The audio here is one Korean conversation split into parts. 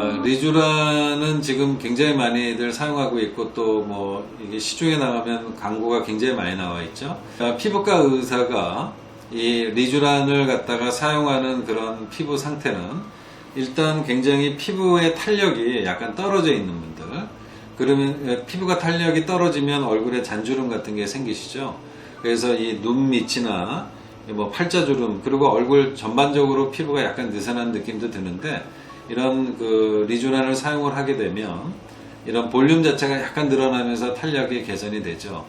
어, 리주라는 지금 굉장히 많이들 사용하고 있고 또 뭐 이게 시중에 나가면 광고가 굉장히 많이 나와 있죠. 어, 피부과 의사가 이 리주란을 갖다가 사용하는 그런 피부 상태는 일단 굉장히 피부의 탄력이 약간 떨어져 있는 분들 그러면 어, 피부가 탄력이 떨어지면 얼굴에 잔주름 같은 게 생기시죠. 그래서 이 눈 밑이나 뭐 팔자주름 그리고 얼굴 전반적으로 피부가 약간 느슨한 느낌도 드는데 이런 그 리주란을 사용을 하게 되면 이런 볼륨 자체가 약간 늘어나면서 탄력이 개선이 되죠.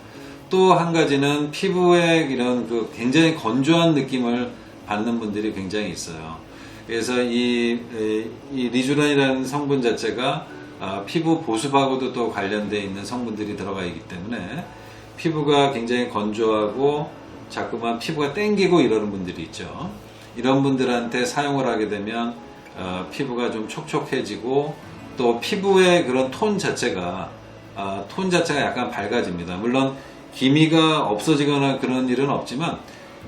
또 한 가지는 피부에 이런 그 굉장히 건조한 느낌을 받는 분들이 굉장히 있어요. 그래서 이, 에, 이 리주란이라는 성분 자체가 아, 피부 보습하고도 또 관련되어 있는 성분들이 들어가 있기 때문에 피부가 굉장히 건조하고 자꾸만 피부가 땡기고 이러는 분들이 있죠. 이런 분들한테 사용을 하게 되면 어, 피부가 좀 촉촉해지고 또 피부의 그런 톤 자체가 아, 톤 자체가 약간 밝아집니다. 물론 기미가 없어지거나 그런 일은 없지만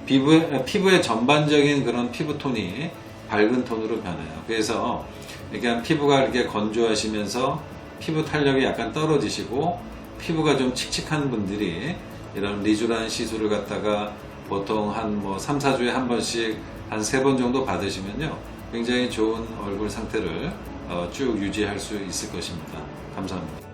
피부의, 피부의 전반적인 그런 피부 톤이 밝은 톤으로 변해요. 그래서 이렇게 피부가 이렇게 건조하시면서 피부 탄력이 약간 떨어지시고 피부가 좀 칙칙한 분들이 이런 리주란 시술을 갖다가 보통 한 뭐 3, 4주에 한 번씩 한 세 번 정도 받으시면요. 굉장히 좋은 얼굴 상태를 어, 쭉 유지할 수 있을 것입니다. 감사합니다.